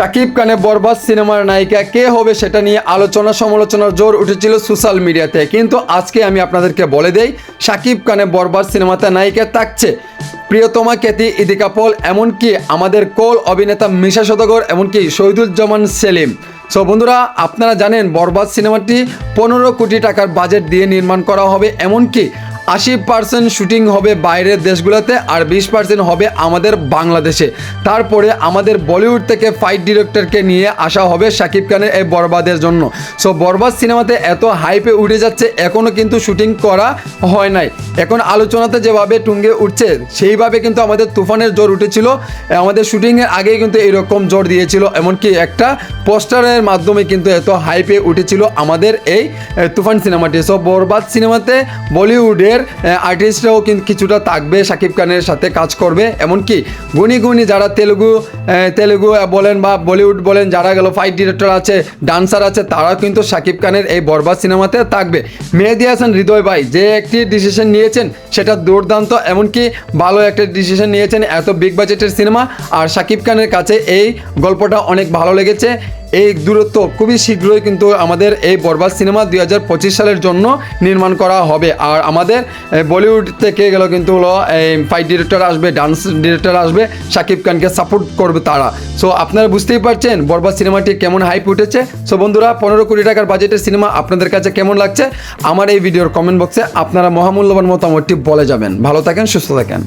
শাকিব খানে বরবাদ সিনেমার নায়িকা কে হবে সেটা নিয়ে আলোচনা সমালোচনার জোর উঠেছিল সোশ্যাল মিডিয়াতে। কিন্তু আজকে আমি আপনাদেরকে বলে দেই শাকিব খানে বরবাদ সিনেমাতে নায়িকা থাকছে। প্রিয়তমা খ্যাতি ইদিকা পল, এমনকি আমাদের কোল অভিনেতা মিশা সদাগর, এমনকি শহীদুজ্জামান সেলিম। সো বন্ধুরা, আপনারা জানেন বরবাদ সিনেমাটি পনেরো কোটি টাকার বাজেট দিয়ে নির্মাণ করা হবে, এমনকি আশি পার্সেন্ট শুটিং হবে বাইরের দেশগুলোতে আর বিশ পার্সেন্ট হবে আমাদের বাংলাদেশে। তারপরে আমাদের বলিউড থেকে ফাইট ডিরেক্টরকে নিয়ে আসা হবে শাকিব খানের এই বরবাদের জন্য। সো বরবাদ সিনেমাতে এত হাইপে উঠে যাচ্ছে এখনও কিন্তু শুটিং করা হয় নাই। এখন আলোচনাতে যেভাবে টুঙ্গে উঠছে, সেইভাবে কিন্তু আমাদের তুফানের জোর উঠেছিল। আমাদের শুটিংয়ের আগেই কিন্তু এরকম জোর দিয়েছিল, এমনকি একটা পোস্টারের মাধ্যমে কিন্তু এত হাইপে উঠেছিল আমাদের এই তুফান সিনেমাটি। সো বরবাদ সিনেমাতে বলিউডের আর্টিস্টরাও কিন্তু কিছুটা থাকবে শাকিব খানের সাথে কাজ করবে। এমনকি গুণী গুণী যারা তেলুগু তেলুগু বলেন বা বলিউড বলেন, যারা গেল ফাইট ডিরেক্টর আছে ডান্সার আছে, তারাও কিন্তু শাকিব খানের এই বরবাদ সিনেমাতে থাকবে। মেহেদি হাসান, হৃদয় ভাই, যে একটি ডিসিশন নিয়েছেন, সেটা দুর্দান্ত। এমনকি ভালো একটা ডিসিশন নিয়েছেন, এত বিগ বাজেটের সিনেমা, আর শাকিব খানের কাছে এই গল্পটা অনেক ভালো লেগেছে। এই দূরত্ব খুবই শীঘ্রই কিন্তু আমাদের এই বরবাদ সিনেমা দুই হাজার পঁচিশ সালের জন্য নির্মাণ করা হবে। আর আমাদের বলিউড থেকে গেল কিন্তু হলো এই ফাইট ডিরেক্টর আসবে, ডান্স ডিরেক্টর আসবে, শাকিব খানকে সাপোর্ট করবে তারা। সো আপনারা বুঝতেই পারছেন বরবাদ সিনেমাটি কেমন হাইপ উঠেছে। সো বন্ধুরা, পনেরো কোটি টাকার বাজেটের সিনেমা আপনাদের কাছে কেমন লাগছে? আমার এই ভিডিওর কমেন্ট বক্সে আপনারা মহামূল্যবান মতামতটি বলে যাবেন। ভালো থাকেন, সুস্থ থাকেন।